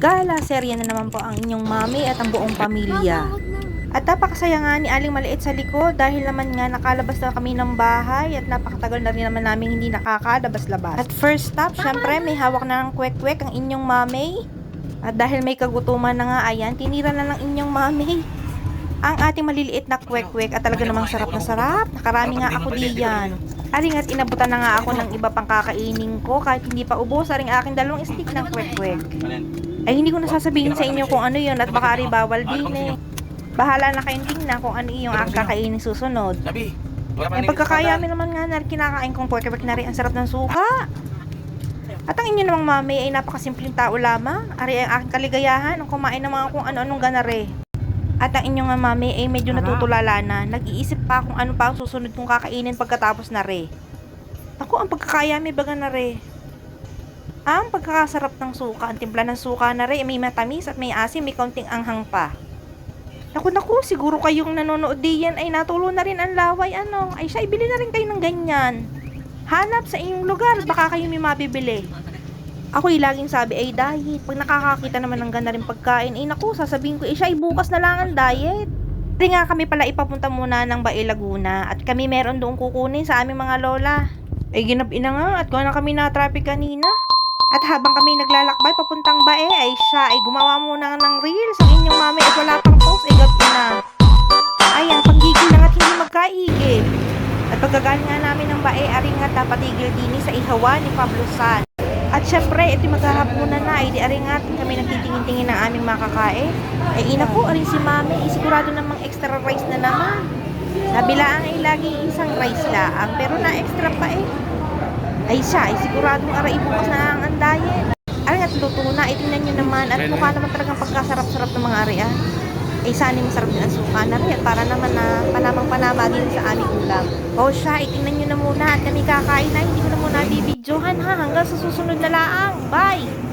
Gala, serya na naman po ang inyong mami at ang buong pamilya. At napakasaya nga ni Aling Maliit sa likod dahil naman nga nakalabas na kami ng bahay at napakatagal na rin naman namin hindi nakakalabas-labas. At first stop, syempre may hawak na ng kwek-kwek ang inyong mami. At dahil may kagutuman na nga ayan, tinira na ng inyong mami. Ang ating maliliit na kwek-kwek at talaga namang sarap na sarap. Nakarami nga ako diyan. Aring at inabutan na nga ako ng iba pang kakainin ko kahit hindi pa ubos aring aking dalawang stick ng kwek-kwek. Ay hindi ko nasasabihin sa inyo kung ano yon at baka ari bawal din eh. Bahala na kayong tingnan kung ano yung aking kakainin susunod. Ay pagkakayami naman nga na kinakain kong kwek-kwek na rin ang sarap ng suka. At ang inyo namang mami ay napakasimpleng tao lamang. Ari ang aking kaligayahan ang kumain ng mga kung ano-anong ganare. At ang inyong nga mami ay medyo natutulala na. Nag-iisip pa kung ano pa ang susunod kong kakainin pagkatapos na re. Ako, ang pagkakayami baga na re. Ang pagkakasarap ng suka, ang timpla ng suka na re, may matamis at may asim, may kaunting anghang pa. Naku, naku, siguro kayong nanonood diyan ay natulo na rin ang laway, ano. Ay siya, ibili na rin kayo ng ganyan. Hanap sa inyong lugar, baka kayo may mabibili. Ako'y laging sabi ay diet. Pag nakakakita naman ng ganda rin pagkain, ay naku, sasabihin ko, eh siya ay bukas na lang ang diet. Hindi nga kami pala ipapunta muna ng Bae Laguna at kami meron doon kukunin sa aming mga lola. Ay ginabi na nga at kung na kami na traffic kanina. At habang kami naglalakbay papuntang Bae ay siya ay gumawa muna ng reels. Ang inyong mami ay wala pang post ay gabi na. Ayan, panggigil lang at hindi magkaigil. At pagkagaling nga namin ng Bae, aring nga dapat igil din sa ihawa ni Pablo San. At syempre, ito maghahapunan na, ay di aring nga kami nagtitingin-tingin ng aming makakain. Ay ina po, aring si mami, ay sigurado namang extra rice na naman. Nabilaan ay lagi isang rice laang, pero na extra pa eh. Ay siya, ay siguradong aray bukas na ang diet. Aring at luto na, ay tingnan nyo naman, at mukha naman talagang pagkasarap-sarap ng mga arian. Ay sana masarap din ang suka na rin, para naman na panamang-panama din sa aming ulam. O siya, ay tingnan nyo na muna, at kami kakain na, hindi ko na muna bibidyohan ha, hanggang sa susunod na laang. Bye!